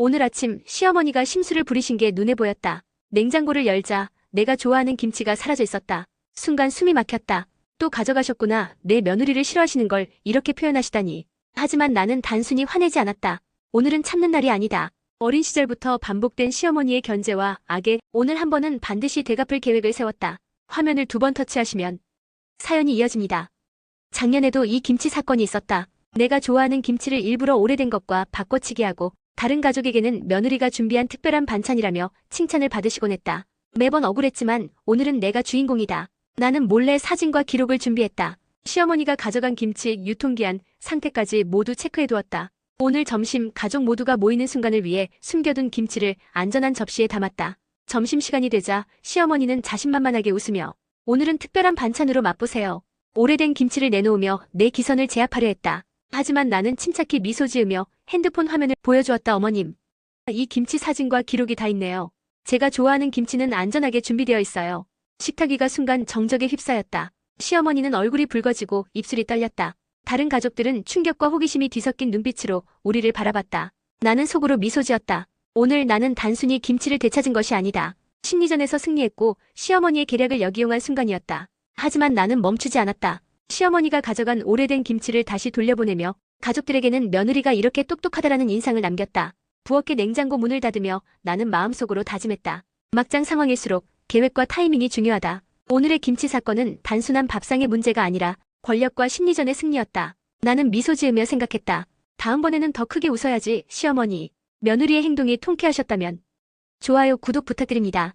오늘 아침 시어머니가 심술을 부리신 게 눈에 보였다. 냉장고를 열자 내가 좋아하는 김치가 사라져 있었다. 순간 숨이 막혔다. 또 가져가셨구나. 내 며느리를 싫어하시는 걸 이렇게 표현하시다니. 하지만 나는 단순히 화내지 않았다. 오늘은 참는 날이 아니다. 어린 시절부터 반복된 시어머니의 견제와 악에 오늘 한 번은 반드시 되갚을 계획을 세웠다. 화면을 두 번 터치하시면 사연이 이어집니다. 작년에도 이 김치 사건이 있었다. 내가 좋아하는 김치를 일부러 오래된 것과 바꿔치기 하고 다른 가족에게는 며느리가 준비한 특별한 반찬이라며 칭찬을 받으시곤 했다. 매번 억울했지만 오늘은 내가 주인공이다. 나는 몰래 사진과 기록을 준비했다. 시어머니가 가져간 김치 유통기한 상태까지 모두 체크해두었다. 오늘 점심 가족 모두가 모이는 순간을 위해 숨겨둔 김치를 안전한 접시에 담았다. 점심시간이 되자 시어머니는 자신만만하게 웃으며 오늘은 특별한 반찬으로 맛보세요. 오래된 김치를 내놓으며 내 기선을 제압하려 했다. 하지만 나는 침착히 미소 지으며 핸드폰 화면을 보여주었다 어머님. 이 김치 사진과 기록이 다 있네요. 제가 좋아하는 김치는 안전하게 준비되어 있어요. 식탁 위가 순간 정적에 휩싸였다. 시어머니는 얼굴이 붉어지고 입술이 떨렸다. 다른 가족들은 충격과 호기심이 뒤섞인 눈빛으로 우리를 바라봤다. 나는 속으로 미소 지었다. 오늘 나는 단순히 김치를 되찾은 것이 아니다. 심리전에서 승리했고 시어머니의 계략을 역이용한 순간이었다. 하지만 나는 멈추지 않았다. 시어머니가 가져간 오래된 김치를 다시 돌려보내며 가족들에게는 며느리가 이렇게 똑똑하다라는 인상을 남겼다. 부엌의 냉장고 문을 닫으며 나는 마음속으로 다짐했다. 막장 상황일수록 계획과 타이밍이 중요하다. 오늘의 김치 사건은 단순한 밥상의 문제가 아니라 권력과 심리전의 승리였다. 나는 미소 지으며 생각했다. 다음번에는 더 크게 웃어야지, 시어머니. 며느리의 행동이 통쾌하셨다면. 좋아요, 구독 부탁드립니다.